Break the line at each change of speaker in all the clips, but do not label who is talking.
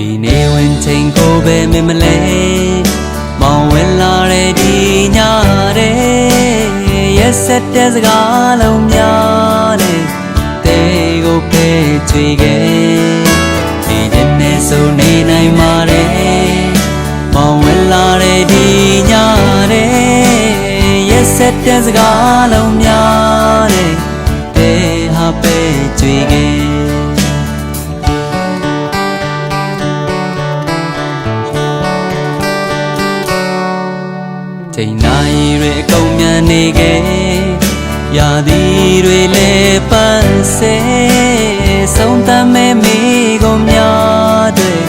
ချိန်ကိုပဲမင်းမလဲမောင်ဝင်လာတဲ့ဒီညတဲ့ရက်ဆက်တဲ့စကားလုံးများတဲ့တဲကိုပဲချွေခဲ့ဒီနေ့နဲ့ဆိုနေနိုင်ပါတယ်မောင်ဝင်လာတဲ့ဒီညတဲ့ရက်ဆက်တဲ့စကားလုံးများတဲ့တဲဟာပဲချွေခဲ့ ချိန်နိုင်တွေအကုန်မြန်နေခဲ့ရာသီတွေလည်းပန်းဆဲဆုံးသမဲ့မိကုန်များတဲ့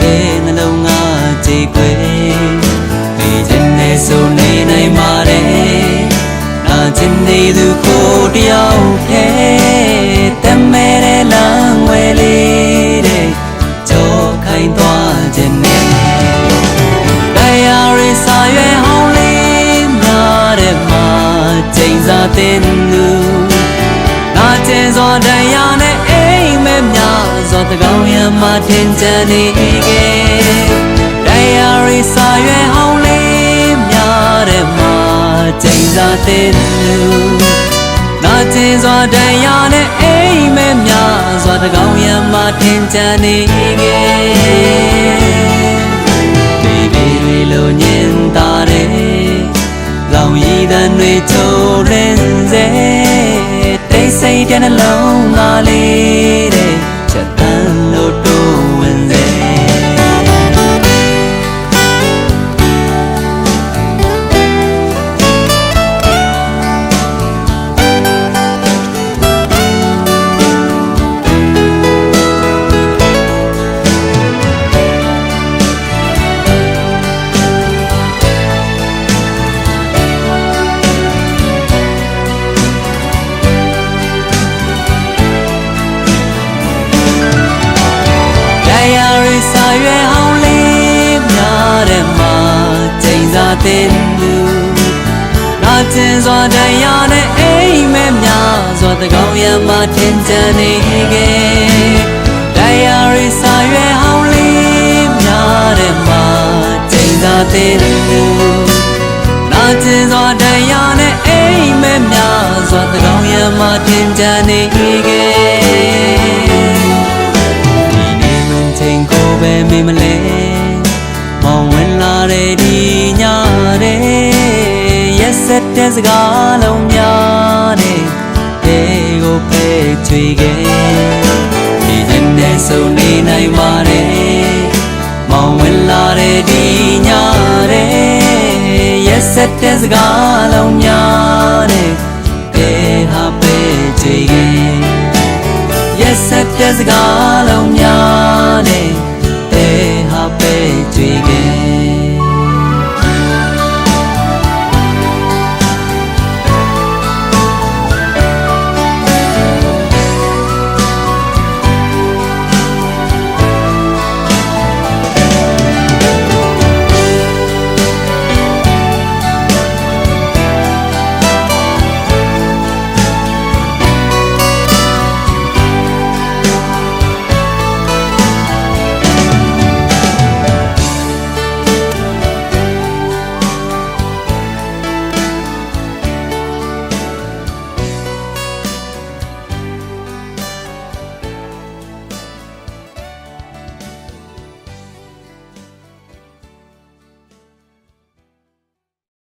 အဲနှလုံးငါကြည်ခွေနေခြင်းနဲ့ဆိုနေနိုင်ပါတယ်နာခြင်းနေသူကိုတယောက်ခဲတမဲတဲ့လမ်းဝဲလေး ချိန်စားတဲ့လူနာကျင်စွာတရားနဲ့အိမ်မဲများစွာတကောင်းရမထင်ချန်နေခဲ့တရားရီစာရွယ်ဟောင်းလေးများတဲ့မှာချိန်စားတဲ့လူနာကျင်စွာတရားနဲ့အိမ်မဲများစွာတကောင်းရမထင်ချန်နေခဲ့ဒီဒီတွေလိုညင်တာတယ်လောင်ရည်တန်တွေချိုး တိတ်ဆိတ်တဲ့နှလုံးသားလေး စာရွယ်ဟောင်းလေးများတဲ့မှာချိန်စားတဲ့လူနာကျင်စွာတရားနဲ့အိမ်မဲများစွာတကောင်းရမထင်ချန်နေခဲ့တရားရီစာရွယ်ဟောင်းလေးများတဲ့မှာချိန်စားတဲ့လူနာကျင်စွာတရားနဲ့အိမ်မဲများစွာတကောင်းရမထင်ချန်နေခဲ့ဒီနေ့ ပဲမင်းမလဲမောင်ဝင်လာတဲ့ဒီညတဲ့ရက်ဆက်တဲ့စကားလုံးများတဲ့တဲကိုပဲချွေခဲ့ဒီနေ့နဲ့ဆုံနေနိုင်ပါတယ်မောင်ဝင်လာတဲ့ဒီညတဲ့ရက်ဆက်တဲ့စကားလုံးများတဲ့တဲဟာပဲချွေခဲ့ Yes ဆက်တဲ့စကားလုံးများနဲ့